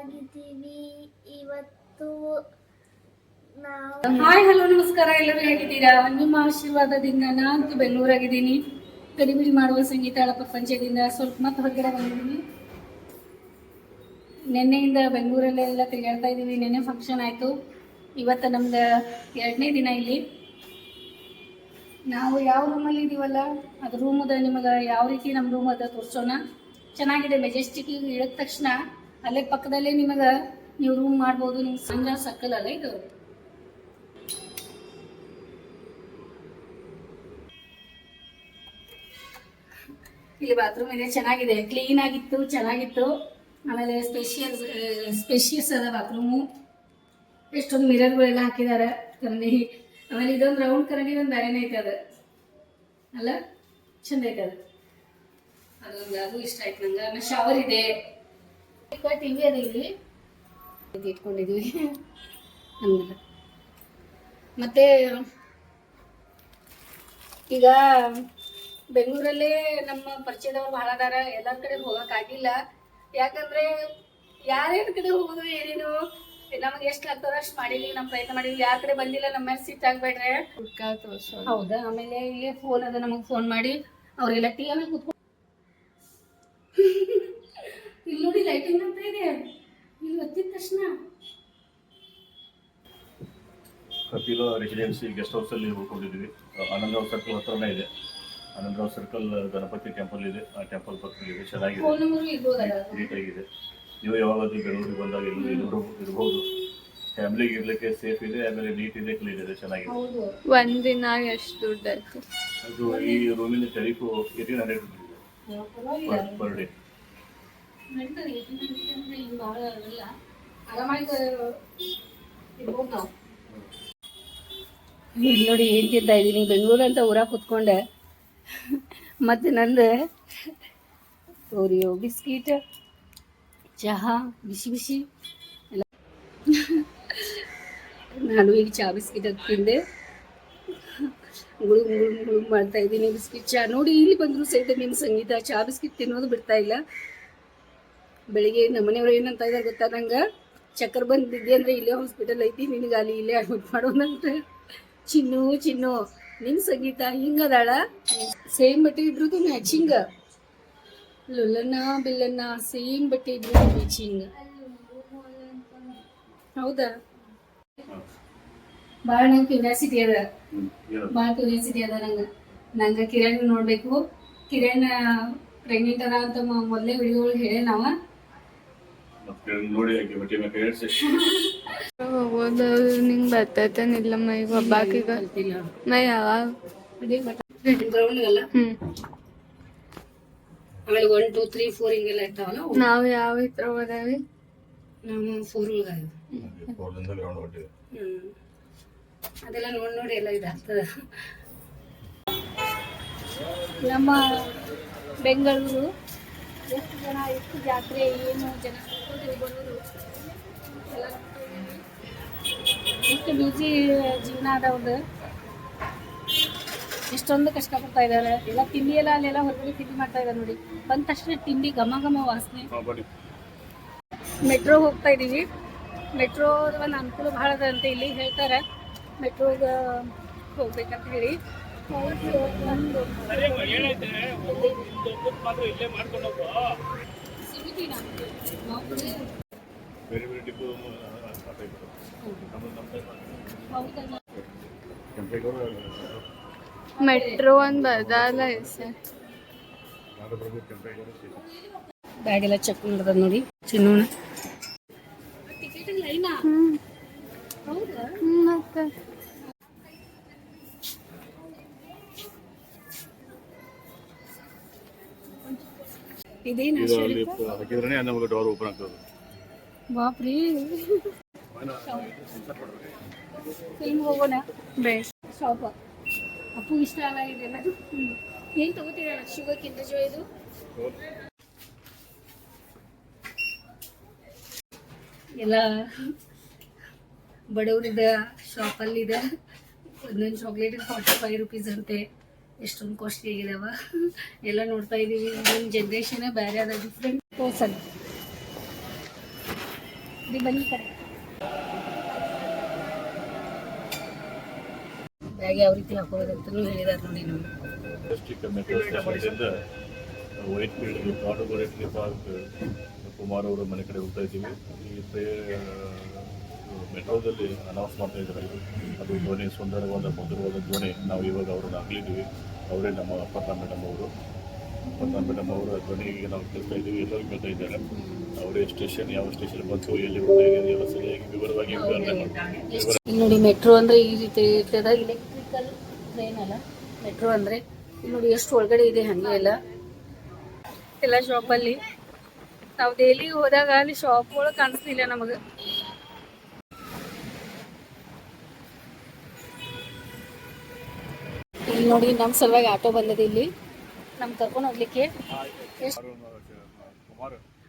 ಸಖತ್ತಾಗಿದ್ದೀವಿ ಇವತ್ತು hi, hello, ನಮಸ್ಕಾರ. ಎಲ್ಲರೂ ಹೇಗಿದ್ದೀರಾ? ನಿಮ್ಮ ಆಶೀರ್ವಾದದಿಂದ ನಾನು ಬೆಂಗಳೂರಾಗಿದ್ದೀನಿ. ಕಡಿಮೆ ಮಾಡುವ ಸಂಗೀತಾಳ ಪ್ರಪಂಚದಿಂದ ಸ್ವಲ್ಪ ಮತ್ತೆ ಹೊರಗಡೆ ಬಂದಿದ್ದೀನಿ. ನಿನ್ನೆಯಿಂದ ಬೆಂಗಳೂರಲ್ಲೆಲ್ಲ ತಿರುಗಾಡ್ತಾ ಇದ್ದೀವಿ. ನಿನ್ನೆ ಫಂಕ್ಷನ್ ಆಯಿತು. ಇವತ್ತು ನಮ್ದು ಎರಡನೇ ದಿನ ಇಲ್ಲಿ. ನಾವು ಯಾವ ರೂಮಲ್ಲಿ ಇದ್ದೀವಲ್ಲ ಅದು ರೂಮ್ ಅದ ನಿಮಗೆ ಯಾವ ರೀತಿ ನಮ್ಮ ರೂಮ್ ಅದ ತೋರಿಸೋಣ. ಚೆನ್ನಾಗಿದೆ. ಮೆಜೆಸ್ಟಿಕ್ ಇಳಿದ ತಕ್ಷಣ ಅಲ್ಲೇ ಪಕ್ಕದಲ್ಲೇ ನಿಮಗೆ ನೀವು ರೂಮ್ ಮಾಡ್ಬೋದು ನಿಮ್ಗೆ ಸಂಜೆ ಸಕ್ಕಲ್ ಅಲ್ಲ ಇದು. ಇಲ್ಲಿ ಬಾತ್ರೂಮ್ ಇದೆ, ಚೆನ್ನಾಗಿದೆ. ಕ್ಲೀನ್ ಆಗಿತ್ತು, ಚೆನ್ನಾಗಿತ್ತು. ಆಮೇಲೆ ಸ್ಪೆಷಿಯಲ್ ಸ್ಪೆಷಿಯಸ್ ಅದ ಬಾತ್ರೂಮು ಎಷ್ಟೊಂದು ಮಿರರ್ಗಳೆಲ್ಲ ಹಾಕಿದ್ದಾರೆ ಕರಣಿ ಆಮೇಲೆ ಇದೊಂದು ರೌಂಡ್ ಕರಣಿ ಒಂದು ಬೇರೆನೇ ಐತೆ ಅದು. ಅಲ್ಲ? ಚಂದ ಐತೆ ಅದು. ಅದೊಂದು ಅದು ಇಷ್ಟ ಆಯ್ತು ನಂಗೆ. ಆಮೇಲೆ ಶವರ್ ಇದೆ. ಟಿ ವಿ ಅದ ಇಲ್ಲಿ? ಇದು ಇಟ್ಕೊಂಡಿದ್ವಿ. ಹಂಗಿಲ್ಲ. ಮತ್ತೆ ಈಗ ಬೆಂಗಳೂರಲ್ಲೇ ನಮ್ಮ ಪರಿಚಯದವ್ರು ಬಹಳ ಅದಾರ. ಎಲ್ಲರ ಕಡೆ ಹೋಗಕ್ಕಾಗಿಲ್ಲ ಯಾಕಂದ್ರೆ ಯಾರ್ಯಾರ ಕಡೆ ಹೋಗೋದು ಏನೇನು? ನಮಗೆ ಎಷ್ಟು ಆಗ್ತದ ಅಷ್ಟು ಮಾಡಿದ್ವಿ ನಮ್ಮ ಪ್ರಯತ್ನ ಮಾಡಿದ್ವಿ. ಯಾರ ಕಡೆ ಬಂದಿಲ್ಲ ನಮ್ಮ ಮೇಲೆ ಸಿಟ್ ಆಗ್ಬೇಡ್ರೆ. ಹೌದಾ? ಆಮೇಲೆ ಇಲ್ಲೇ ಫೋನ್ ಅದ ನಮಗೆ ಫೋನ್ ಮಾಡಿ ಅವರೆಲ್ಲ ಟೀ ಆಮೇಲೆ ಇಲ್ಲಿ ನೋಡಿ ಲೈಟಿಂಗ್ ಅಂತ ಇದೆ. ಇಲ್ಲಿ ಒತ್ತಿದ ತಕ್ಷಣ. ಕಪಿಲ ರೆಸಿಡೆನ್ಸಿ ಗೆಸ್ಟ್ ಹೌಸಲ್ಲಿ ಉಳ್ಕೊಂಡಿದ್ವಿ ಆನಂದರಾವ್ ಸರ್ಕಲ್ ಹತ್ರನೇ ಇದೆ. ಆನಂದರಾವ್ ಸರ್ಕಲ್ ಗಣಪತಿ ಟೆಂಪಲ್ ಇದೆ. ಆ ಟೆಂಪಲ್ ಪಕ್ಕದಲ್ಲಿ ಇದೆ. ಚೆನ್ನಾಗಿದೆ. ಫೋನ್ ನಂಬರ್ ಇರ್ಬೋದಲ್ಲ ನೀಟಾಗಿದೆ. ನೀವು ಯಾವಾಗಾದ್ರೂ ಬೆಂಗಳೂರಿಗೆ ಬಂದಾಗ ಇಲ್ಲಿ ಇರ್ಬೋದು. ಫ್ಯಾಮಿಲಿಗೆ ಇರ್ಲಿಕ್ಕೆ ಸೇಫ್ ಇದೆ ಆಮೇಲೆ ನೀಟ್ ಇದೆ ಕ್ಲೀನ್ ಇದೆ ಚೆನ್ನಾಗಿದೆ. ಹೌದು. ಒಂದಿನ ಎಷ್ಟು ದುಡ್ಡು ಅದು ಈ ರೂಮಿನ ಟೆರಿಫು ಏಟೀನ್ ಹಂಡ್ರೆಡ್ ಇದೆ. ಪರವಾಗಿಲ್ಲ. ಪರ್ ಡೇ ಇಲ್ಲಿ ನೋಡಿ ಏನು ತಿಂತಾ ಇದ್ದೀನಿ ಬೆಂಗಳೂರು ಅಂತ ಊರಾಗ ಕುತ್ಕೊಂಡೆ ಮತ್ತು ನಂದು ಓರಿಯೋ ಬಿಸ್ಕಿಟ್ ಚಹಾ ಬಿಸಿ ಬಿಸಿ ಎಲ್ಲ ನಾನು ಈಗ ಚಹಾ ಬಿಸ್ಕಿಟ್ ಅದು ತಿಂದೆ ಗುಳುಗ್ ಗುಳುಗ್ ಗುಳುಗ್ ಮಾಡ್ತಾ ಇದ್ದೀನಿ ಬಿಸ್ಕಿಟ್ ಚಹಾ ನೋಡಿ ಇಲ್ಲಿ ಬಂದರೂ ಸಹಿತ ನಿಮ್ಮ ಸಂಗೀತ ಚಹಾ ಬಿಸ್ಕಿಟ್ ತಿನ್ನೋದು ಬಿಡ್ತಾ ಇಲ್ಲ ಬೆಳಿಗ್ಗೆ ನಮ್ಮನೆಯವ್ರು ಏನಂತ ಇದ್ದಾರೆ ಗೊತ್ತಾ ನಂಗೆ? ಚಕ್ಕರ್ ಬಂದಿದ್ದೆ ಅಂದರೆ ಇಲ್ಲೇ ಹಾಸ್ಪಿಟಲ್ ಐತಿ ನಿನಗೆ ಅಲ್ಲಿ ಇಲ್ಲೇ ಅಡ್ಮಿಟ್ ಮಾಡೋಣಂತ. ಚಿನ್ನು ಚಿನ್ನು ನಿನ್ನ ಸಂಗೀತ ಹಿಂಗದಾಳ ಸೇಮ್ ಬಟ್ಟೆ ಇದ್ರು ಮ್ಯಾಚಿಂಗ್ ಲುಲ್ಲನ್ನ ಬಿಲ್ಲನ್ನ ಸೇಮ್ ಬಟ್ಟೆ ಇದ್ರು ಮ್ಯಾಚಿಂಗ್ ಹೌದಾ? ಭಾಳ ನಂಗೆ ಕ್ಯೂರಿಯಾಸಿಟಿ ಅದ. ಭಾಳ ಕ್ಯೂರಿಯಾಸಿಟಿ ಅದ ನಂಗೆ. ನಂಗೆ ಕಿರಣ್ ನೋಡಬೇಕು. ಕಿರಣ್ ಪ್ರೆಗ್ನೆಂಟ್ ಅದ ಅಂತ ಮೊದ್ಲೇ ವಿಡಿಯೋಗಳು ಹೇಳೇ ನಾವ ನೋಡಿ ಆಕೆ ಬಟ್ಟೆ ನಿಂಗೆ ಬರ್ತೈತೇನಿಲ್ಲ ಮೈ ಒಬ್ಬಾಕಿಗ ಯಾವಾಗ? ಆಮೇಲೆ ಒನ್ ಟೂ ತ್ರೀ ಫೋರ್ ಹಿಂಗೆಲ್ಲ ಇರ್ತಾವಲ್ಲ. ನಾವು ಯಾವ ಇತ್ರ ಓದಾವಿ ಫೋರ್ ಅದೆಲ್ಲ ನೋಡಿ ನೋಡಿ ಎಲ್ಲ ಇದಾಗ್ತದ ನಮ್ಮ ಬೆಂಗಳೂರು ಎಷ್ಟು ಜನ ಎಷ್ಟು ಜಾತ್ರೆ ಏನು ಜನ? ಎಷ್ಟು ಬ್ಯೂಸಿ ಜೀವನ ಅದ ಎಷ್ಟೊಂದು ಎಷ್ಟೊಂದು ಕಷ್ಟಪಡ್ತಾ ಇದ್ದಾರೆ. ಎಲ್ಲ ತಿಂಡಿ ಎಲ್ಲ ಅಲ್ಲೆಲ್ಲ ಹೊರಗಡೆ ತಿಂಡಿ ಮಾಡ್ತಾ ಇದ್ದಾರೆ ನೋಡಿ. ಬಂದ ತಕ್ಷಣ ತಿಂಡಿ ಘಮ ಘಮ ವಾಸನೆ. ಮೆಟ್ರೋ ಹೋಗ್ತಾ ಇದ್ದೀವಿ. ಮೆಟ್ರೋ ಒಂದು ಅನುಕೂಲ ಭಾಳ ಅದ ಅಂತ ಇಲ್ಲಿ ಹೇಳ್ತಾರೆ. ಮೆಟ್ರೋಗೆ ಹೋಗ್ಬೇಕಂತ ಹೇಳಿ. ಒಂದು. ಬೇರೆ ಬೇರೆ ಡಿಪೋ ಮೆಟ್ರೋ ಒಂದು ಬರ್ದಲ್ಲ ಸರ್ ಬ್ಯಾಗ್ ಎಲ್ಲ ಚೆಕ್ ಮಾಡ್ದ ನೋಡಿ ಚಿನ್ನೋಣ ಟಿಕೆಟ್ ಲೈನಾ ಹ್ಮ್ ಹೌದಾ ಹ್ಮ್. ಮತ್ತೆ ಇದೇನು ಇದು ಅಲ್ಲಿ ಹಾಕಿದ್ರೆ ನಮಗೆ ಡೋರ್ ಓಪನ್ ಆಗ್ತದೆ. ಬಾಪ್ರಿ. ಫಿಲ್ಮ್ ಹೋಗೋಣ? ಬೇಸ್ ಶಾಪ ಅಪ್ಪು ಇಷ್ಟ ಅಲ್ಲ ಇದೆಲ್ಲ? ಏನು ತಗೋತೀರಲ್ಲ ಜೋ ಇದು? ಎಲ್ಲ ಬಡವರಿದ ಶಾಪಲ್ಲಿದೆ ಒಂದೊಂದು ಚಾಕ್ಲೇಟ್ ಫಾರ್ಟಿ ಫೈವ್ ರುಪೀಸ್ ಅಂತೆ. ಎಷ್ಟೊಂದು ಕಾಸ್ಟ್ಲಿ ಆಗಿದಾವ. ಎಲ್ಲ ನೋಡ್ತಾ ಇದೀವಿ. ನಮ್ಮ ಜನ್ರೇಷನ್ ಬೇರೆ ಅದ ಡಿಫ್ರೆಂಟ್ ಪರ್ಸನ್ ಇದು ಬನ್ನಿ ಕಡೆ. ಬ್ಯಾಗ್ ಯಾವ ರೀತಿ ಹಾಕೋಬೇಕಂತಲೂ ಹೇಳಿದಾರೆ ನೋಡಿ ನಮ್ಗೆ. ಡಿಸ್ಟಿಕ್ ಮೆಟ್ರೋ ಸ್ಟೇಷನ್ದಿಂದ ವೈಟ್ ಫೀಲ್ಡ್ ಕಾಡುಗೋರೆಟ್ಲಿ ಪಾರ್ಕ್ ಕುಮಾರ್ ಅವರ ಮನೆ ಕಡೆ ಹೋಗ್ತಾ ಇದ್ದೀವಿ. ಈ ಟ್ರೇ ಮೆಟ್ರೋದಲ್ಲಿ ಅನೌನ್ಸ್ ಮಾಡ್ತಾ ಇದ್ದಾರೆ. ಅದು ಧ್ವನಿ ಸುಂದರವಾದ ಮಧುರವಾದ ಧ್ವನಿ. ನಾವು ಇವಾಗ ಅವ್ರನ್ನ ಅಗಲಿದ್ದೀವಿ. ಅವರೇ ನಮ್ಮ ಅಪ್ಪತ್ತ ಮೇಡಮ್ ಅವರು ಅಪ್ಪತ್ತ ಮೇಡಮ್ ಅವರು ಧ್ವನಿಗೆ ನಾವು ಕೆಲಸ ಇದ್ದೀವಿ ಎಲ್ಲರೂ ಕೇಳ್ತಾ ಇದ್ದಾರೆ. ಅವರೇ ಸ್ಟೇಷನ್ ಯಾವ ಸ್ಟೇಷನ್ ಬಂತು ಎಲ್ಲಿ ಹೋಗ್ತಾ ಎಲ್ಲ ಸರಿಯಾಗಿ ವಿವರವಾಗಿ ವಿವರಣೆ ಮಾಡ್ತೀನಿ ನೋಡಿ ಮೆಟ್ರೋ ಅಂದ್ರೆ ಈ ರೀತಿ ಇರ್ತದ. ಇಲೆಕ್ಟ್ರಿಕಲ್ ಟ್ರೈನ್ ಅಲ್ಲ. ಮೆಟ್ರೋ ಅಂದ್ರೆ ನೋಡಿ ಎಷ್ಟು ಒಳಗಡೆ ಇದೆ ಹಂಗೆ ಎಲ್ಲ. ಎಲ್ಲ ಶಾಪಲ್ಲಿ ನಾವು ದೆಹಲಿಗೆ ಹೋದಾಗ ಅಲ್ಲಿ ಶಾಪ್ಗಳು ಕಾಣಿಸ್ತಿಲ್ಲ ನಮಗೆ. ಇಲ್ಲಿ ನೋಡಿ ನಮ್ಮ ಸಲುವಾಗಿ ಆಟೋ ಬಂದದ ಇಲ್ಲಿ. ನಮ್ ಕರ್ಕೊಂಡು ಹೋಗ್ಲಿಕ್ಕೆ.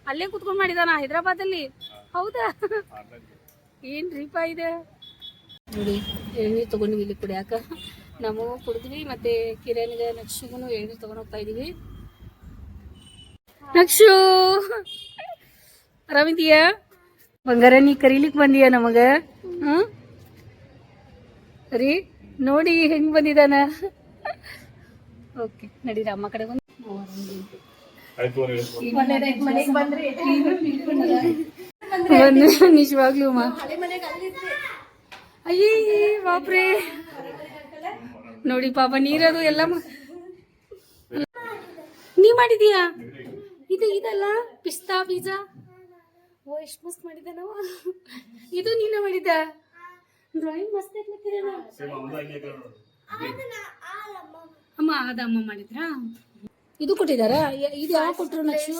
ಅಲ್ಲೇ ಕುತ್ಕೊಂಡ್ ಮಾಡಿದಾನ ಹೈದ್ರಾಬಾದಲ್ಲಿ? ಹೌದಾ? ಏನ್ರಿಪ್ಪ ಇದೆ? ನೋಡಿ, ಎಳ್ನೀರು ತಗೊಂಡ್ವಿ ಇಲ್ಲಿ ಕುಡಿಯಾಕ. ನಾವು ಕುಡಿದ್ವಿ, ಮತ್ತೆ ಕಿರಣ್ಗೆ ನಕ್ಷಿಗೂ ಎಳ್ನೀರು ತಗೊಂಡ್ ಹೋಗ್ತಾ ಇದೀವಿ. ನಕ್ಷು! ಆರಾಮಿದೀಯ ಬಂಗಾರ, ನೀ ಕರೀಲಿಕ್ ಬಂದೀಯ ನಮಗ? ಹ್ಮ್? ರೀ, ನೋಡಿ ಹೆಂಗ್ ಬಂದಿದಾನ. ಓಕೆ ನಡೀರಿ ಅಮ್ಮ ಕಡೆ ಬಂದು. ಆಯ್ತು ಬಂದು ನಿಜವಾಗ್ಲೂ ಅಯ್ಯೇ ಬಾಪ್ರೇ. ನೋಡಿ ಪಾಪ ನೀರದು ಎಲ್ಲ ನೀ ಮಾಡಿದೀಯಾ? ಇದು ಇದಲ್ಲ ಪಿಸ್ತಾ ಬೀಜ? ಓ ಎಷ್ಟು ಮಸ್ತ್ ಮಾಡಿದ ನಾವು. ಇದು ನೀನ ಮಾಡಿದ್ದ? ಡ್ರಾಯಿಂಗ್ ಮಸ್ತ್ ಅಮ್ಮ ಅದ ಅಮ್ಮ ಮಾಡಿದ್ರಾ? ಇದು ಕೊಟ್ಟಿದಾರಾ ಇದು ಯಾವ ಕೊಟ್ರು ನಕ್ಷು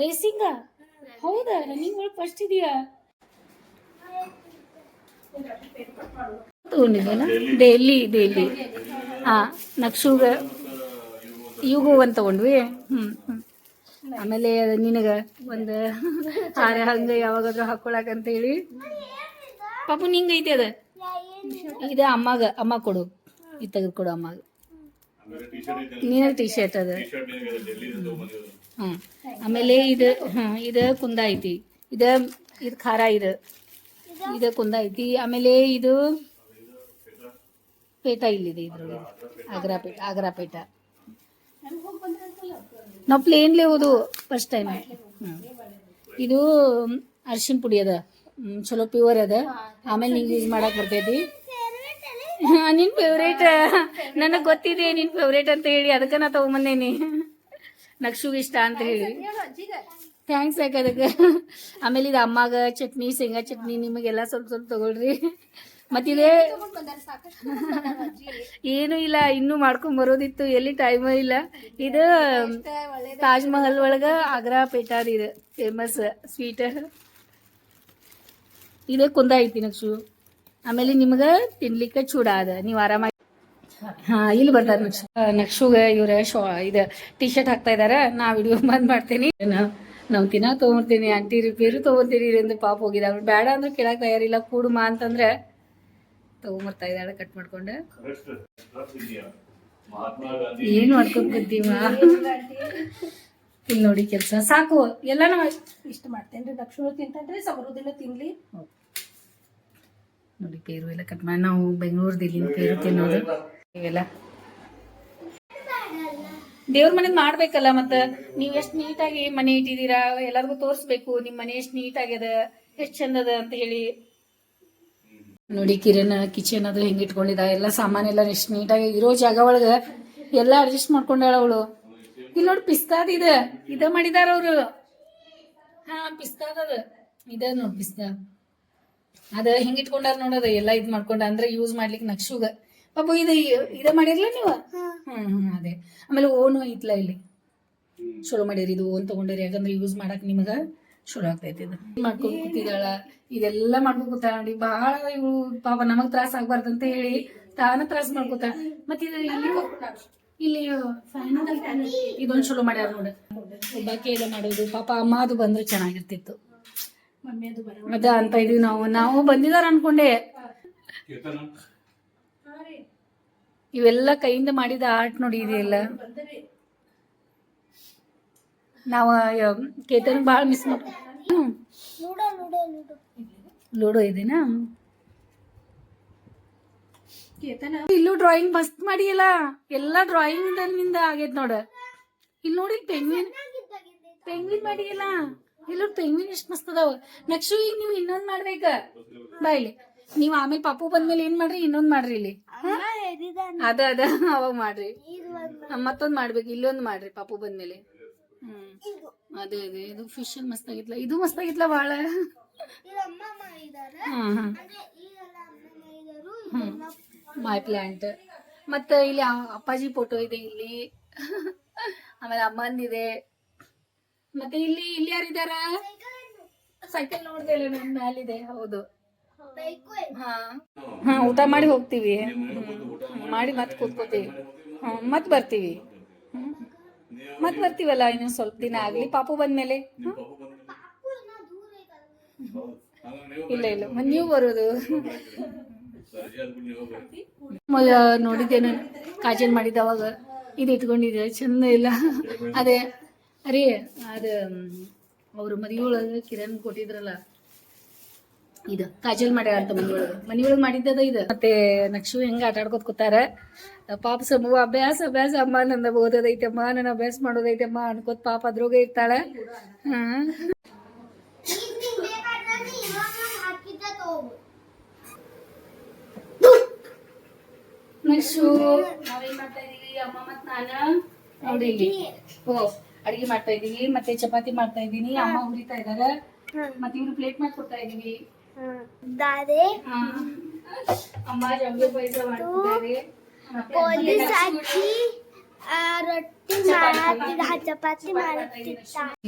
ರೇಸಿಂಗ ಹೌದಾ? ರನ್ನಿಂಗ್ ಒಳಗೆ ಫಸ್ಟ್ ಇದೆಯಾ? ತಗೊಂಡಿದ್ದೇನ ಡೆಲ್ಲಿ ಡೆಲ್ಲಿ ಹಾ ನಕ್ಷುಗ ಇವು ಒಂದು ತಗೊಂಡ್ವಿ? ಹ್ಮ್ ಹ್ಮ್. ಆಮೇಲೆ ನಿನಗೆ ನಿನಗ ಒಂದು ಹಾರ ಹಂಗ ಯಾವಾಗಾದ್ರೂ ಹಾಕೊಳಕ್ ಅಂತ ಹೇಳಿ. ಪಾಪು ನಿಂಗೈತಿ ಅದ? ಇದು ಅಮ್ಮಗ ಅಮ್ಮ ಕೊಡು. ಇದು ತೆಗೆದುಕೊಡು ಅಮ್ಮಗ. ನೀನ ಟೀ ಶರ್ಟ್ ಅದ. ಹ್ಮ್ ಆಮೇಲೆ ಇದು ಹ್ಮ್ ಇದು ಕುಂದ ಐತಿ. ಇದ ಇದು ಖಾರ ಇದು. ಇದು ಕುಂದ ಐತಿ. ಆಮೇಲೆ ಇದು ಪೇಟ ಇಲ್ಲಿದೆ ಇದ್ರೊಳಗೆ. ಆಗ್ರಾ ಪೇಟ ಆಗ್ರಾ ಪೇಟ. ನಾವು ಪ್ಲೇನ್ಲೇ ಹೋದು ಫಸ್ಟ್ ಟೈಮ್ ಇದು ಅರ್ಶಿನ ಪುಡಿ ಅದ. ಚಲೋ ಪ್ಯೂರ್ ಅದ. ಆಮೇಲೆ ನಿಂಗೆ ಯೂಸ್ ಮಾಡಕ್ ಬರ್ತೈತಿ. ಹಾ, ನಿನ್ ಫೇವ್ರೇಟ್ ನನಗೆ ಗೊತ್ತಿದೆ ನಿನ್ ಫೇವ್ರೇಟ್ ಅಂತ ಹೇಳಿ ಅದಕ್ಕೆ ನಾ ತಗೊಂಬಂದೇನಿ. ನಕ್ಷುಗ್ ಇಷ್ಟ ಅಂತ ಹೇಳಿ. ಥ್ಯಾಂಕ್ಸ್ ಯಾಕೆ ಅದಕ್ಕೆ? ಆಮೇಲೆ ಇದು ಅಮ್ಮಗ ಚಟ್ನಿ ಶೇಂಗಾ ಚಟ್ನಿ ನಿಮಗೆಲ್ಲ ಸ್ವಲ್ಪ ಸ್ವಲ್ಪ ತಗೊಳ್ರಿ. ಮತ್ತಿದೆ ಏನು ಇಲ್ಲ ಇನ್ನೂ ಮಾಡ್ಕೊಂಡ್ ಬರೋದಿತ್ತು ಎಲ್ಲಿ ಟೈಮ್ ಇಲ್ಲ. ಇದು ತಾಜ್ ಮಹಲ್ ಒಳಗ ಆಗ್ರಾ ಪೇಟಾದ ಇದು ಫೇಮಸ್ ಸ್ವೀಟ್ ಇದೇ ಕುಂದ ಐತಿ ನಕ್ಷು. ಆಮೇಲೆ ನಿಮ್ಗ ತಿನ್ಲಿಕ್ಕೆ ಚೂಡ ಅದ. ನೀವ್ ಆರಾಮಾಗಿ ಹಾ, ಇಲ್ಲಿ ಬರ್ತಾರ ನಕ್ಷುಗ ಇವ್ರ ಶಾ, ಇದ ಟಿ ಶರ್ಟ್ ಹಾಕ್ತಾ ಇದಾರ. ನಾ ವಿಡಿಯೋ ಬಂದ್ ಮಾಡ್ತೀನಿ. ನಾವ್ ತಿನ್ನಾಕ ತಗೊಂಡಿರ್ತೀನಿ ಆಂಟಿ ರಿಪೇರು ತಗೊಂತೀನಿ. ಎಂದು ಪಾಪ ಹೋಗಿದ. ಅವ್ರು ಬೇಡ ಅಂದ್ರೆ ಕೇಳಕ್ ತಯಾರಿಲ್ಲ. ಕೂಡುಮಾ ಅಂತಂದ್ರೆ ತಗೊಂಬರ್ತಾ ಇದ್ದಾಳೆ ಕಟ್ ಮಾಡ್ಕೊಂಡು. ಏನ್ ಮಾಡ್ಕೊಂಡ್ ಕೂತೀವ? ಇಲ್ಲಿ ನೋಡಿ ಕೆಲ್ಸ. ಸಾಕು. ಎಲ್ಲಾನು ಇಷ್ಟ ಮಾಡ್ತೇನ್ರಿ. ದಕ್ಷಿಣ ತಿಂತಂದ್ರೆ ಸಮೃದ್ಧಿನ ತಿನ್ಲಿ. ನೋಡಿ, ಪೇರು ಎಲ್ಲ ಕಟ್ ಮಾಡಿ ನಾವು ಬೆಂಗಳೂರದಿಲ್ಲಿ ಪೇರು ತಿನ್ನೋದು. ಇವೆಲ್ಲ. ದೇವ್ರ ಮನೇದ್ ಮಾಡ್ಬೇಕಲ್ಲ ಮತ್ತ? ನೀವ್ ಎಷ್ಟ್ ನೀಟಾಗಿ ಮನೆ ಇಟ್ಟಿದೀರಾ ಎಲ್ಲಾರ್ಗು ತೋರ್ಸ್ಬೇಕು. ನಿಮ್ ಮನೆ ಎಷ್ಟ್ ನೀಟ್ ಆಗ್ಯದ ಎಷ್ಟ್ ಚಂದ ಅದ ಅಂತ ಹೇಳಿ. ನೋಡಿ, ಕಿರಣ ಕಿಚನ್ ಅದು ಹೆಂಗ್ ಇಟ್ಕೊಂಡಿದ? ಎಲ್ಲಾ ಸಾಮಾನ್ ಎಲ್ಲ ಎಷ್ಟ್ ನೀಟಾಗಿ ಇರೋ ಜಾಗ ಒಳಗ ಎಲ್ಲಾ ಅಡ್ಜಸ್ಟ್ ಮಾಡ್ಕೊಂಡಾಳ ಅವಳು. ಇಲ್ಲಿ ನೋಡಿ, ಪಿಸ್ತಾದ ಇದ. ಇದ ಮಾಡಿದಾರ ಅವ್ರು. ಹಾ, ಪಿಸ್ತಾದ ಇದ ನೋಡಿ, ಪಿಸ್ತಾ. ಅದ ಹಿಂಗ ಇಟ್ಕೊಂಡಾರ ನೋಡದ ಎಲ್ಲ ಇದ್ ಮಾಡ್ಕೊಂಡ ಅಂದ್ರೆ ಯೂಸ್ ಮಾಡ್ಲಿಕ್ಕೆ ನಕ್ಷುಗ ಪಾಪ ಇದ ಇದ ಮಾಡಿರ್ಲ ನೀವ? ಹ್ಮ್ ಹ್ಮ್ ಅದೇ. ಆಮೇಲೆ ಓನು ಐತ್ಲ ಇಲ್ಲಿ. ಚಲೋ ಮಾಡಿರಿ ಇದು ಓನ್ ತಗೊಂಡಿರಿ ಯಾಕಂದ್ರೆ ಯೂಸ್ ಮಾಡಕ್ ನಿಮಗ ಚಲೋ ಆಗ್ತೈತಿ ಇದು. ಮಾಡ್ಕೊಂಡು ಕೂತಿದಾಳ ಇದೆಲ್ಲ ಮಾಡ್ಕೊಂಡ್ ಕೂತಾಳ ನೋಡಿ ಬಹಳ ಇವು ಪಾಪ ನಮಗ್ ತ್ರಾಸ ಆಗ್ಬಾರ್ದು ಅಂತ ಹೇಳಿ ತಾನ ತ್ರಾಸ ಮಾಡ್ಕೋತಾಳ. ಮತ್ತೆ ಇದು ಇಲ್ಲಿ ಫ್ಯಾನ್ ಇದೊಂದ್ ಚಲೋ ಮಾಡ್ಯಾರ ನೋಡ. ಒಬ್ಬಾಕೆ ಎಲ್ಲ ಮಾಡೋದು ಪಾಪ ಅಮ್ಮ ಅದು ಬಂದ್ರೆ ಚೆನ್ನಾಗಿರ್ತಿತ್ತು. ಅದು ಅಂತ ಇದೀವಿ ನಾವು. ನಾವು ಬಂದಿದಾರ ಅನ್ಕೊಂಡೆ. ಇವೆಲ್ಲ ಕೈಯಿಂದ ಮಾಡಿದ ಆರ್ಟ್ ನೋಡಿ ಇದೆಯಲ್ಲ. ನಾವು ಕೇತನ್ ಭಾಳ ಮಿಸ್ ಮಾಡ ಹ್ಞೂ. ಲೂಡೋ ಇದೇನಾ ಲೂಡೋ. ಲೂಡೋ ಇದೆನಾ? ಇಲ್ಲೂ ಡ್ರಾಯಿಂಗ್ ಮಸ್ತ್ ಮಾಡಿಯಲ್ಲ. ಎಲ್ಲ ಡ್ರಾಯಿಂಗ್ನಿಂದ ಆಗೈತ್ ನೋಡ. ಇಲ್ಲಿ ನೋಡಿ ಪೆಂಗ್ವಿನ್ ಪೆಂಗ್ವಿನ್ ಮಾಡಿಯಲ್ಲ. ಇಲ್ಲೂ ಪೆಂಗ್ವಿನ್ ಎಷ್ಟು ಮಸ್ತ್ ಅದಾವ. ನೆಕ್ಸ್ಟ್ ಈಗ ನೀವು ಇನ್ನೊಂದ್ ಮಾಡ್ಬೇಕ ಇಲ್ಲಿ. ನೀವು ಆಮೇಲೆ ಪಾಪು ಬಂದ್ಮೇಲೆ ಏನ್ ಮಾಡ್ರಿ? ಇನ್ನೊಂದ್ ಮಾಡ್ರಿ ಇಲ್ಲಿ. ಅದ ಅದ. ಅವಾಗ ಮಾಡ್ರಿ. ಮತ್ತೊಂದ್ ಮಾಡ್ಬೇಕು. ಇಲ್ಲೊಂದ್ ಮಾಡ್ರಿ ಪಾಪು ಬಂದ್ಮೇಲೆ. ಹ್ಮ್. ಅದೇ ಅದೇ. ಇದು ಫಿಶ್ ಮಸ್ತ್ ಆಗಿತ್ಲ. ಇದು ಮಸ್ತ್ ಆಗಿತ್ಲ ಬಾಳ. ಮೈ ಪ್ಲಾಂಟ್ ಮತ್ತೆ ಇಲ್ಲಿ ಅಪ್ಪಾಜಿ ಫೋಟೋ ಇದೆ ಇಲ್ಲಿ. ಆಮೇಲೆ ಅಮ್ಮಂದಿದೆ. ಮತ್ತೆ ಇಲ್ಲಿ ಇಲ್ಲಿ ಯಾರಿದಾರ ಸೈಕಲ್ ನೋಡ್ದೆ ಇಲ್ಲ ನನ್ನ ಮ್ಯಾಲಿದೆ ಹೌದು. ಹಾ. ಊಟ ಮಾಡಿ ಹೋಗ್ತೀವಿ. ಮಾಡಿ ಮತ್ತೆ ಕೂತ್ಕೋತೀವಿ. ಹ್ಮ್ ಮತ್ತೆ ಬರ್ತೀವಿ. ಮತ್ತೆ ಬರ್ತೀವಲ್ಲ ಇನ್ನು ಸ್ವಲ್ಪ ದಿನ ಆಗ್ಲಿ? ಪಾಪು ಬಂದ್ಮೇಲೆ? ಇಲ್ಲ ಇಲ್ಲ. ನೀವು ಬರೋದು. ನೋಡಿದ್ದೆ ನಾನು. ಕಾಜಲ್ ಮಾಡಿದ್ದ ಅವಾಗ. ಇದು ಇಟ್ಕೊಂಡಿದ್ದೆ. ಚಂದ ಇಲ್ಲ. ಅದೇ. ಅರೇ ಅದು ಅವ್ರ ಮದಿಯೊಳಗ ಕಿರಣ್ ಕೊಟ್ಟಿದ್ರಲ್ಲ ಇದು ಕಾಜಲ್ ಮಾಡ್ಯಾರ ಅಂತ ಮನಿಯೊಳಗೆ. ಒಳಗೆ ಮನಿ ಮಾಡಿದ್ದದ ಇದು. ಮತ್ತೆ ನಕ್ಷು ಹೆಂಗ ಆಟ ಆಡ್ಕೊತ ಕೂತಾರ? ಪಾಪ ಸಮೂಹ ಅಭ್ಯಾಸ ಅಭ್ಯಾಸ. ಅಮ್ಮ ನಂದ ಓದೋದೈತಮ್ಮ ನನ್ನ ಅಭ್ಯಾಸ ಮಾಡೋದೈತಮ್ಮ ಅನ್ಕೋತ ಪಾಪ ಅದ್ರೋಗ ಇರ್ತಾಳೆ. ತಗೋಬೋದು ನಕ್ಷು. ನಾವೇನ್ ಮಾಡ್ತಾ ಇದೀವಿ? ಅಮ್ಮ ನಾನ? ನೋಡಿ ಓ. ಅಡಿಗೆ ಮಾಡ್ತಾ ಇದೀವಿ ಮತ್ತೆ ಚಪಾತಿ ಮಾಡ್ತಾ ಇದೀನಿ ಅಮ್ಮ ಹುರಿತಾ ಇದಾರ ಮತ್ತೆ ಇವ್ರು ಪ್ಲೇಟ್ ಮಾಡ್ಕೊಡ್ತಾ ಇದೀವಿ ದಾದೆ ಹಾ. ಅಮ್ಮ ಜಂಬೆ ಪಾಯಸ ಮಾಡ್ತಿದ್ದಾರೆ.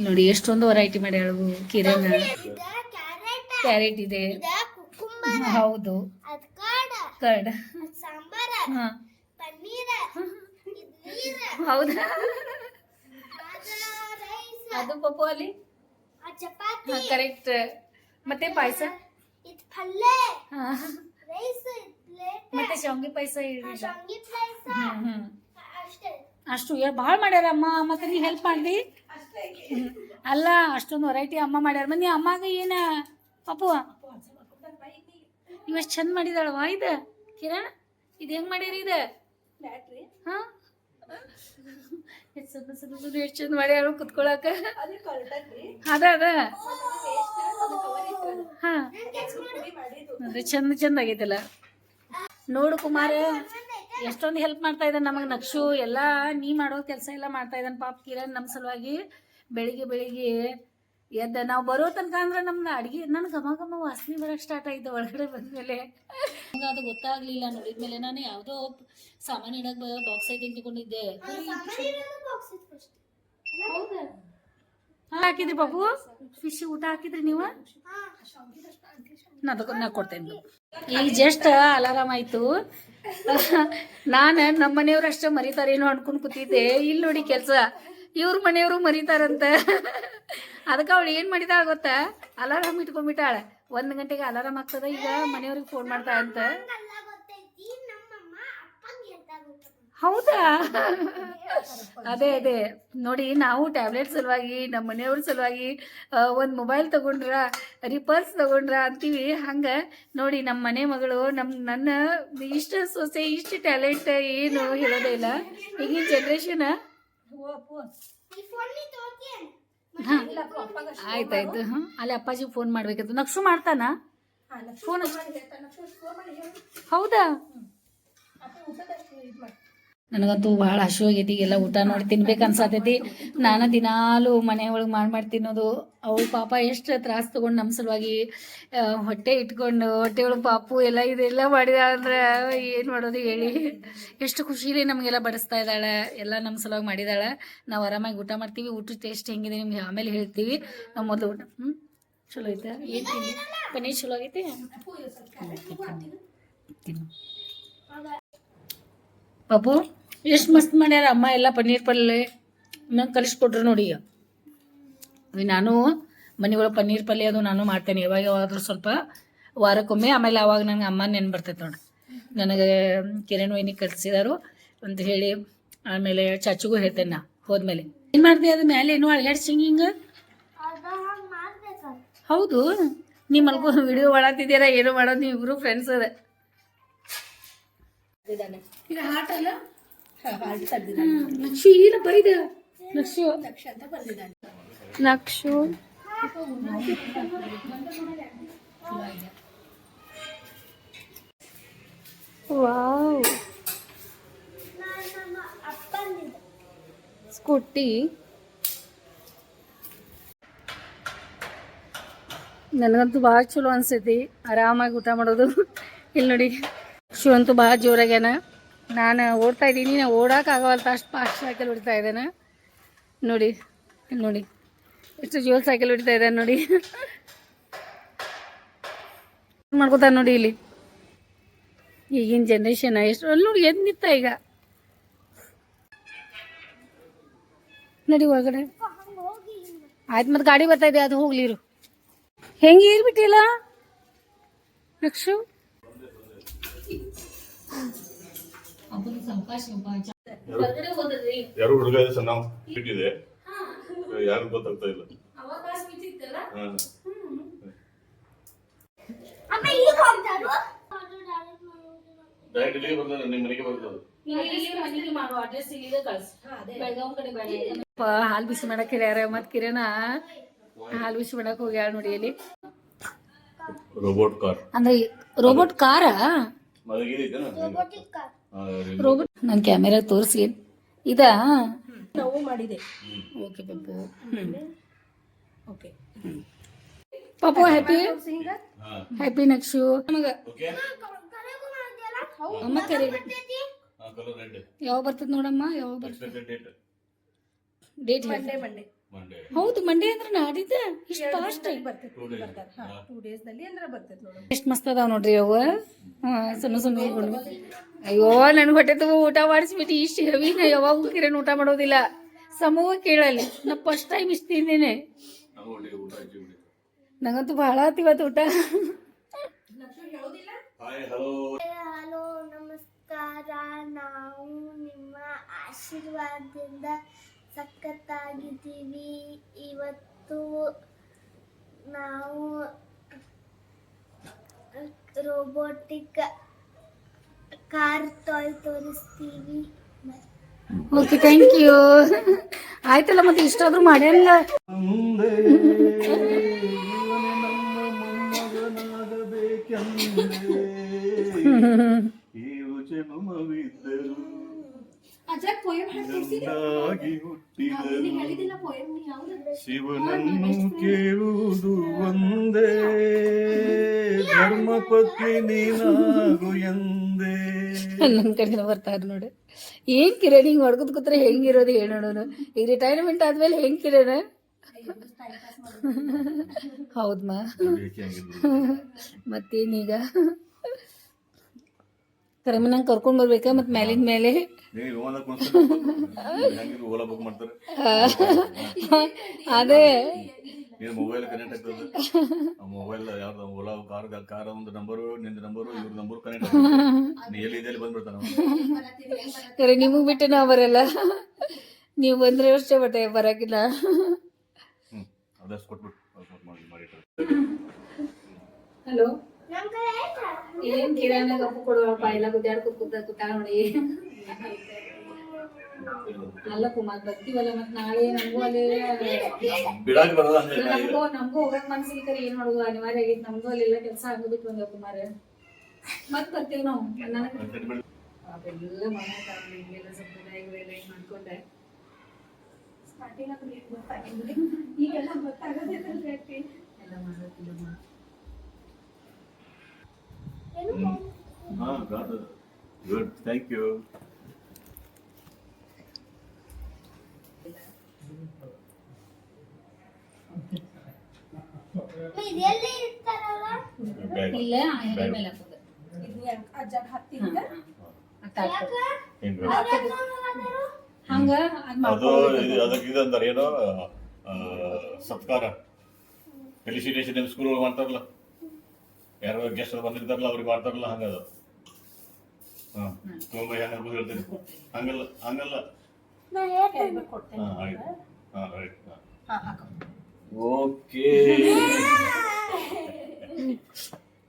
ನೋಡಿ ಎಷ್ಟೊಂದು ವೆರೈಟಿ ಮಾಡಿ ಕಿರಣ್. ಕಿರಣ ಕ್ಯಾರೆಟ್. ಇದೆ. ಹೌದು. ಕರ್ಡ್. ಹೌದಾ? ಅದು ಪಪ್ಪು ಅಲ್ಲಿ? ಆ ಚಪಾತಿ. ಕರೆಕ್ಟ್ ಮತ್ತೆ ಪಾಯಸ? ಇದ್ ಪಲ್ಯ ಹಾ. ರೈಸ್ ಇದ್ ಪ್ಲೇಟ್ ಮತ್ತೆ ಶಾವಿಗೆ ಪಾಯಸ ಶಾವಿಗೆ ಅಷ್ಟೇ. ಅಷ್ಟು ಭಾಳ ಮಾಡ್ಯಾರ ಅಮ್ಮ. ಮತ್ತೆ ನೀ ಹೆಲ್ಪ್ ಮಾಡ್ದಿ. ಅಲ್ಲ ಅಷ್ಟೊಂದು ವೆರೈಟಿ ಅಮ್ಮ ಮಾಡ್ಯಾರ. ಮನೆ ಅಮ್ಮಾಗ ಏನ? ಪಪ್ಪು ಇವಷ್ಟು ಚಂದ ಮಾಡಿದಾಳವ ಇದು? ಕಿರಣ್ ಇದು ಹೆಂಗ್ ಮಾಡ್ಯಾರ ಇದು? ಹಾ? ಎಷ್ಟು ಚಂದ ಮಾಡ್ಯಾರು ಕುತ್ಕೊಳಕ. ಅದ ಅದ ಹಾ. ಅದು ಚಂದ ಚಂದ ಆಗೈತಲ್ಲ. ನೋಡು ಕುಮಾರ ಎಷ್ಟೊಂದು ಹೆಲ್ಪ್ ಮಾಡ್ತಾ ಇದ್ದಾನೆ ನಮಗೆ ನಕ್ಷು. ಎಲ್ಲ ನೀ ಮಾಡೋ ಕೆಲಸ ಎಲ್ಲ ಮಾಡ್ತಾ ಇದ್ದಾನೆ ಪಾಪ ಕಿರಣ್ ನಮ್ಮ ಸಲುವಾಗಿ. ಬೆಳಿಗ್ಗೆ ಬೆಳಿಗ್ಗೆ ಎದ್ದ. ನಾವು ಬರೋ ತನಕ ಅಂದ್ರೆ ನಮ್ದು ಅಡುಗೆ ನನ್ನ ಘಮ ಘಮ ವಾಸನೆ ಬರಕ್ಕೆ ಸ್ಟಾರ್ಟ್ ಆಯ್ತು ಒಳಗಡೆ ಬಂದ್ಮೇಲೆ. ನಂಗೆ ಅದು ಗೊತ್ತಾಗ್ಲಿಲ್ಲ ನೋಡಿದ್ಮೇಲೆ ನಾನು ಯಾವುದೋ ಸಾಮಾನು ಇಡಕ್ಕೆ ಬಾಕ್ಸ್ ಐತೆ ಫಸ್ಟ್ ಹಾಕಿದ್ರಿ ಬಾಬು. ಫಿಶ್ ಊಟ ಹಾಕಿದ್ರಿ ನೀವು? ನಾ ಕೊಡ್ತೇನೆ ಈಗ ಜಸ್ಟ್ ಅಲಾರಾಮ್ ಆಯ್ತು. ನಾನು ನಮ್ಮ ಮನೆಯವ್ರು ಅಷ್ಟೇ ಮರಿತಾರೇನೋ ಅನ್ಕೊಂಡ್ ಕೂತಿದ್ದೆ. ಇಲ್ಲಿ ನೋಡಿ ಕೆಲಸ. ಇವ್ರ ಮನೆಯವರು ಮರಿತಾರಂತ. ಅದಕ್ಕೆ ಅವಳು ಏನು ಮಾಡಿದಾಳ ಗೊತ್ತಾ? ಅಲಾರಾಮ್ ಇಟ್ಕೊಂಡ್ಬಿಟ್ಟಾಳ. ಒಂದು ಗಂಟೆಗೆ ಅಲಾರಾಮ್ ಆಗ್ತದ? ಈಗ ಮನೆಯವ್ರಿಗೆ ಫೋನ್ ಮಾಡ್ತಾ ಅಂತ. ಹೌದಾ? ಅದೇ ಅದೇ. ನೋಡಿ ನಾವು ಟ್ಯಾಬ್ಲೆಟ್ ಸಲುವಾಗಿ ನಮ್ಮ ಮನೆಯವ್ರ ಸಲುವಾಗಿ ಒಂದು ಮೊಬೈಲ್ ತಗೊಂಡ್ರ ರಿಪರ್ಸ್ ತಗೊಂಡ್ರ ಅಂತೀವಿ. ಹಂಗೆ ನೋಡಿ ನಮ್ಮ ಮನೆ ಮಗಳು ನಮ್ಮ ನನ್ನ ಇಷ್ಟು ಸೊಸೆ ಇಷ್ಟು ಟ್ಯಾಲೆಂಟ್ ಏನು ಹೇಳೋದೇ ಇಲ್ಲ. ಈಗಿನ ಜನ್ರೇಷನ್ ತಗೋತೀಯನ್ ಆಯ್ತಾಯ್ತು. ಹಾಂ ಅಲ್ಲಿ ಅಪ್ಪಾಜಿ ಫೋನ್ ಮಾಡ್ಬೇಕಿತ್ತು ನಕ್ಷು ಮಾಡ್ತಾನ? ಫೋನ್ ಹೌದಾ? ನನಗಂತೂ ಭಾಳ ಹಸು ಆಗೈತಿ ಎಲ್ಲ ಊಟ ನೋಡಿ ತಿನ್ಬೇಕು ಅನ್ಸತೈತಿ. ನಾನು ದಿನಾಲು ಮನೆ ಒಳಗೆ ಮಾಡಿ ಮಾಡಿ ತಿನ್ನೋದು ಅವಳು ಪಾಪ ಎಷ್ಟು ತ್ರಾಸ ತಗೊಂಡು ನಮ್ಮ ಸಲುವಾಗಿ ಹೊಟ್ಟೆ ಇಟ್ಕೊಂಡು ಹೊಟ್ಟೆ ಒಳಗೆ ಪಾಪು ಎಲ್ಲ ಇದೆಲ್ಲ ಮಾಡಿದಾಳೆ ಅಂದ್ರೆ ಏನು ಮಾಡೋದು ಹೇಳಿ. ಎಷ್ಟು ಖುಷಿಲಿ ನಮಗೆಲ್ಲ ಬಡಿಸ್ತಾ ಇದ್ದಾಳೆ ಎಲ್ಲ ನಮ್ಮ ಸಲುವಾಗಿ ಮಾಡಿದಾಳೆ. ನಾವು ಆರಾಮಾಗಿ ಊಟ ಮಾಡ್ತೀವಿ ಊಟದ ಟೇಸ್ಟ್ ಹೆಂಗಿದೆ ನಿಮ್ಗೆ ಆಮೇಲೆ ಹೇಳ್ತೀವಿ. ನಾವು ಮೊದಲು ಊಟ ಹ್ಞೂ ಚಲೋ ಐತೆ ಏನು ತಿನ್ನಿ ಪನ್ನೀರ್ ಚಲೋ ಆಗೈತಿ? ತಿನ್ನು ಪಾಪು ಎಷ್ಟು ಮಸ್ತ್ ಮಾಡ್ಯಾರ? ಅಮ್ಮ ಎಲ್ಲ ಪನ್ನೀರ್ ಪಲ್ಯ ನಂಗೆ ಕಲಿಸ್ಕೊಟ್ರು ನೋಡಿ ಈಗ. ನಾನು ಮನೆಯೊಳಗೆ ಪನ್ನೀರ್ ಪಲ್ಯ ಅದು ನಾನು ಮಾಡ್ತೇನೆ. ಯಾವಾಗ ಯಾವಾಗಾದ್ರೂ ಸ್ವಲ್ಪ ವಾರಕ್ಕೊಮ್ಮೆ, ಆಮೇಲೆ ಅವಾಗ ನನಗೆ ಅಮ್ಮ ನೆನ್ ಬರ್ತೈತೆ ನೋಡಿ. ನನಗೆ ಕಿರಣ್ ವೈನಿ ಕಲಿಸಿದಾರು ಅಂತ ಹೇಳಿ ಆಮೇಲೆ ಚಾಚಿಗೂ ಹೇಳ್ತೇನೆ ನಾ ಹೋದ್ಮೇಲೆ. ಏನು ಮಾಡ್ದೆ ಅದು ಮೇಲೆ ಏನು ಅಳಗಾಡ್ ಸಿಂಗಿಂಗ್ ಹೌದು. ನೀವು ಮಲ್ಕೋ ವಿಡಿಯೋ ಮಾಡತ್ತಿದ್ದೀರಾ ಏನು ಮಾಡೋದು ನೀವು ಇಬ್ರು ಫ್ರೆಂಡ್ಸ್ ಅದ. ಈಗ ಹಾಟ್ ನಕ್ಷು ಇಲ್ಲ ಬೈದ ನಕ್ಷು. ಲಕ್ಷ ಅಂತ ಬಂದಿದ್ದಾನೆ. ನಕ್ಷು. ವಾವ್. ಸ್ಕೂಟಿ. ನನಗಂತೂ ಭಾಳ ಚಲೋ ಅನ್ಸೈತಿ. ಆರಾಮಾಗಿ ಊಟ ಮಾಡೋದು. ಇಲ್ಲಿ ನೋಡಿ ಶಿವಂತೂ ಅಂತೂ ಭಾಳ ಜೋರಾಗ್ಯಾನ. ನಾನು ಓಡ್ತಾ ಇದ್ದೀನಿ ನಾನು ಓಡಕ್ಕೆ ಆಗವಲ್ತ ಅಷ್ಟು ಫಾಸ್ಟ್ ಸೈಕಲ್ ಹೊಡಿತಾ ಇದ್ದಾನೆ. ನೋಡಿ ನೋಡಿ, ಎಷ್ಟು ಜೋಲ್ ಸೈಕಲ್ ಹೊಡಿತಾ ಇದ್ದಾನೆ ನೋಡಿ. ಮಾಡ್ಕೋತಾನೆ ನೋಡಿ ಇಲ್ಲಿ. ಈಗಿನ ಜನ್ರೇಷನ್ ಎಷ್ಟು ಅಲ್ಲಿ ನೋಡಿ ಎದ್ದು ನಿಂತ ಈಗ. ನಡಿ ಒಳಗಡೆ. ಆಯ್ತು ಮತ್ತೆ ಗಾಡಿ ಬರ್ತಾ ಇದೆ, ಅದು ಹೋಗ್ಲಿರು ಹೆಂಗೆ ಏರ್ಬಿಟ್ಟಿಲ್ಲ? ನಕ್ಷು? ಯಾರು? ಹುಡುಗ ಇದೆ ಸರ್? ನಾವು ಇಟ್ಟಿದೆ ಯಾರು ಗೊತ್ತಾಗ್ತಾ ಇಲ್ಲ. ಹಾ. ಅಮ್ಮ ಈಗ ಹೋಗ್ತಾರು ಅದು? Direct ಮಾಡೋದು. ಡೈರೆಕ್ಟ್ ಇಲ್ಲಿಗೆ ಬರ್ತದೆ ನಿಮ್ಮ ಮನೆಗೆ ಬರ್ತದೆ ಹಾಲು ಬಿಸಿ ಮಾಡಕ್ ಯಾರ ಮತ್ ಕಿರಣ? ಹಾಲು ಬಿಸಿ ಮಾಡಕ್ ಹೋಗ್ಯಾಳ ನೋಡಿ ಇಲ್ಲಿ. ರೋಬೋಟ್ ಕಾರ್ ಅಂದ್ರೆ ರೋಬೋಟ್ ಕಾರ ಮದಗಿದೈತೇನ ರೋಬೋಟಿಕ್ car. ರೋಬೋಟ್ ನಾನು ಕ್ಯಾಮೆರಾ ತೋರಿಸಿ ಇದಾ? ನಾವು ಮಾಡಿದೆ. Okay Pappu. Okay. Pappu happy happy Nakshu ನಮಗ? ಅಮ್ಮ ಕರಿ ಯಾವಾಗ ಬರ್ತದ ನೋಡಮ್ಮ? ಯಾವಾಗ ಬರ್ತದೆ ಡೇಟ್ ಡೇಟ್ ಬಂಡೆ ಮಂಡೇ ಮಂಡೇ ಹೌದು ಮಂಡೇ ಅಂದ್ರೆ ನಾಡಿದ್ದ ಇಷ್ಟು ಫಾಸ್ಟ್ ಬರ್ತೈತಿ ಟೂ ಡೇಸ್ನಲ್ಲಿ ಅಂದ್ರೆ ಬರ್ತೈತಿ ನೋಡು. ಎಷ್ಟು ಮಸ್ತ್ ಅದಾವ ನೋಡ್ರಿ ಅವ. ಹಾ ಸಣ್ಣ ಸಣ್ಣ. ಅಯ್ಯೋ ನನ್ ಹೊಟ್ಟೆ ತುಂಬ ಊಟ ಮಾಡಿಸ್ಬಿಟ್ಟು. ಇಷ್ಟು ಹೆವಿ ನಾ ಯಾವಾಗ ಕಿರಣ್ ಊಟ ಮಾಡೋದಿಲ್ಲ. ಸಮೂಹ ಕೇಳಲ್ಲಿ. ನಾ ಫಸ್ಟ್ ಟೈಮ್ ಇಷ್ಟು ತಿಂದೇನೆ. ನಂಗಂತೂ ಬಹಳ ಆತಿವತ್ತು ಇವತ್ತು ಊಟ. ಹಾಯ್ ಹಲೋ ಹಲೋ ನಮಸ್ಕಾರ. ನಾವು ನಿಮ್ಮ ಆಶೀರ್ವಾದದಿಂದ ಸಖತ್ತಾಗಿದ್ದೀವಿ. ಇವತ್ತು ನಾವು ರೋಬೋಟಿಕ್ ಕಾರ್ ಟಾಯ್ ತೋರಿಸ್ತೀವಿ. ಓಕೆ ಥ್ಯಾಂಕ್ ಯು ಆಯ್ತಲ್ಲ ಮತ್ತೆ ಇಷ್ಟಾದ್ರೂ ಮಾಡ್ಯಾನಲ್ಲ ಮುಂದೆ ಮೊಮ್ಮಗನಾಗಬೇಕೆಂದೇ ಹೇಳಿದಿಲ್ಲ ಯಾವ್ದು ಶಿವನನ್ನು ಕೇಳುವುದು ಒಂದೇ. ಧರ್ಮಪತ್ನಿ ನೀನಾಗು ಎಂದೇ. ನನ್ನ ಕಡೆಯಿಂದ ಬರ್ತಾರ ನೋಡಿ. ಏನ್ ಕಿರಣ್ ಹಿಂಗ್ ಹೊಡ್ಕೊತ ಕೂತ್ರೆ ಹೆಂಗಿರೋದು ಹೇಳೋಣ ಈಗ ರಿಟೈರ್ಮೆಂಟ್ ಆದ್ಮೇಲೆ ಹೆಂಗ್ ಕಿರಣ ಹೌದ್ಮಾ? ಮತ್ತೇನೀಗ? ಕರೆಮ ನಂಗೆ ಕರ್ಕೊಂಡು ಬರ್ಬೇಕಾ ಮತ್ತೆ ಮೇಲಿನ ಮೇಲೆ? ಅದೇ. ಮೊಬೈಲ್ ಕನೆಕ್ಟ್ ಆಗ್ತದೆ. ಮೊಬೈಲ್ ಯಾವ್ದು ಓಲಾ ಕಾರ್ ಕಾರ್ ಒಂದು ನಂಬರು ನಿಂದ ನಂಬರು ಇವ್ರ ನಂಬರ್ ಕನೆಕ್ಟ್ ನೀ ಎಲ್ಲಿ ಇದೆ ಬಂದ್ಬಿಡ್ತಾನ ಕರೆ ನಿಮಗ್ ಬಿಟ್ಟು ನಾವು ಬರಲ್ಲ ನೀವು ಬಂದ್ರೆ ಅಷ್ಟೇ ಬಟ್ಟೆ ಬರಕಿಲ್ಲ. ಅದಷ್ಟು ಕೊಟ್ಬಿಟ್ಟು ಹಲೋ. ಏನ್ ಕಿರಾಣ ಕಪ್ಪು ಕೊಡುವಪ್ಪ? ಎಲ್ಲ ಗುದ್ದಾಡ್ಕೊತ ಕೂತ ಕೂತ ನೋಡಿ. ಅಲ್ಲ ಕುಮಾರ್ ಬರ್ತೀವಲ್ಲ ಮತ್ ನಾಳೆ? ನಮಗೂ ಅಲ್ಲಿ ಬಿಡಾಕ್ ಬರಲ್ಲ ಅಂದ್ರೆ ನಮಗೂ ನಮಗೂ ಹೋಗಕ್ ಮನ್ಸಿಲ್ಲ ಕರೆ ಏನ್ ಮಾಡೋದು? ಅನಿವಾರ್ಯ ಆಗೈತಿ ನಮ್ದು ಅಲ್ಲೆಲ್ಲ ಕೆಲಸ ಆಗ್ಬಿಟ್ಟು ಬಂದ ಕುಮಾರ. ಮತ್ ಬರ್ತೀವಿ ನಾವು. ನನಗೆ ಅದೆಲ್ಲ ಮಾಡೋಕ್ಕಾಗಲಿ ಸಂಪ್ರದಾಯಗಳೆಲ್ಲ ಇದು ಮಾಡ್ಕೊಂಡೆ. ಸ್ಟಾರ್ಟಿಂಗ್ ಅದು ಏನ್ ಗೊತ್ತಾಗಿಲ್ಲ. ಈಗೆಲ್ಲ ಗೊತ್ತಾಗೋದಿಲ್ಲ ಎಲ್ಲ ಮಾಡೋದಿಲ್ಲ ಹಾ ಗುಡ್ ಥ್ಯಾಂಕ್ ಯು ಇಲ್ಲ ಹೆಗಲ ಮೇಲೆ ಹಾಕೋದು. ಹಿಂಗ್ ಹಂಗ ಅದು ಇದು- ಅದಕ್ಕೆ ಇದು ಅಂತಾರೆ ಏನೋ ಸತ್ಕಾರ. ಫೆಲಿಸಿಟೇಷನ್ ನಿಮ್ಮ ಸ್ಕೂಲ್ ಒಳಗೆ ಮಾಡ್ತಾರಲ್ಲ? ಯಾರೋ ಗೆಸ್ಟ್ ಬಂದಿರ್ತಾರಲ್ಲ ಅವ್ರಿಗೆ ಮಾಡ್ತಾರಲ್ಲ ಹಂಗದ. ಹಾ ತುಂಬ ಹೆಂಗೆ ಹೇಳ್ತೀನಿ. ಹಂಗಲ್ಲ ಹಂಗಲ್ಲ. ಹಾಂ ಆಯ್ತು. ಹಾಂ ರೈಟ್ ಹಾ. ಹಾಕೋ. ಓಕೆ.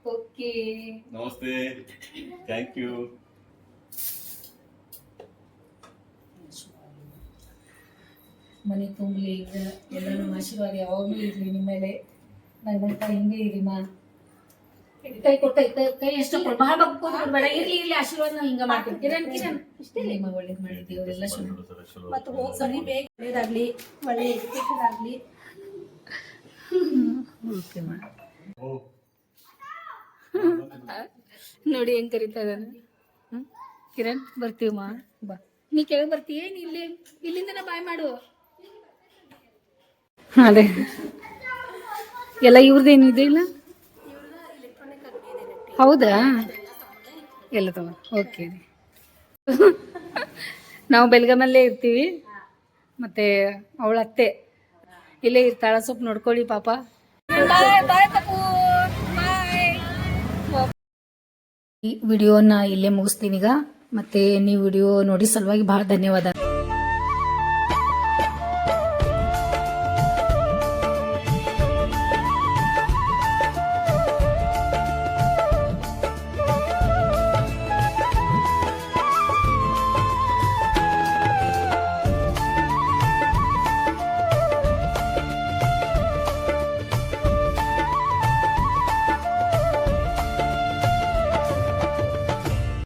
ಓಕೆ. ನಮಸ್ತೆ. Thank you. ಮನೆ ತುಂಬಲಿ ಈಗ ಎಲ್ಲರೂ ನಮ್ಮ ಆಶೀರ್ವಾದ ಯಾವಾಗಲೂ ಇರಲಿ ನಿಮ್ಮ ಮೇಲೆ. ನಗ್ನಗ್ತಾ ಹಿಂಗೆ ಇರಿ ಮಾ. ಕೈ ಕೊಟ್ಟ ಕೈ ಎಷ್ಟು ಬಹಳ ಬೇಡ ಇರ್ಲಿ ಇರ್ಲಿ ಆಶೀರ್ವಾದ ಹಿಂಗ ಹಿಂಗೆ ಮಾಡ್ತೀವಿ ಕಿರಣ್ ಕಿರಣ್. ಇಷ್ಟೇ ಮಾ ಒಳ್ಳೇದು ಮಾಡಿದ್ದೀವಿ ಅವರೆಲ್ಲ ಶುರು ಮತ್ತು ಹೋಗಿ ಸರಿ ಬೇಗ ಒಳ್ಳೇದಾಗ್ಲಿ ಒಳ್ಳೆ ಎಜುಕೇಶನ್ ಆಗಲಿ. ಓಕೆ ಮಾ ಓ. ನೋಡಿ ಹೆಂಗ್ ಕರಿತಾ ಇದ್ದಾನೆ? ಕಿರಣ್ ಬರ್ತೀವಿ ಮಾ. ಬಾ. ನೀ ಕೆಳಗೆ ಬರ್ತೀಯ? ನೀ ಇಲ್ಲಿ? ಇಲ್ಲಿಂದನೇ ಬಾಯ್ ಮಾಡು. ಅದೇ. ಎಲ್ಲ ಇವ್ರದ್ದೇನು ಇದೆ ಇಲ್ಲ? ಹೌದಾ? ಎಲ್ಲ ತಗೋ ಓಕೆ ನಾವು ಬೆಲ್ಗಮಲ್ಲೇ ಇರ್ತೀವಿ, ಮತ್ತು ಅವಳ ಅತ್ತೆ ಇಲ್ಲೇ ಇರ್ತಾಳ, ಸ್ವಲ್ಪ ನೋಡ್ಕೊಳ್ಳಿ ಪಾಪ. ಈ ವಿಡಿಯೋನ ಇಲ್ಲೇ ಮುಗಿಸ್ತೀನಿ ಈಗ, ಮತ್ತೆ ನೀವು ವಿಡಿಯೋ ನೋಡಿ ಸಲುವಾಗಿ ಭಾಳ ಧನ್ಯವಾದ.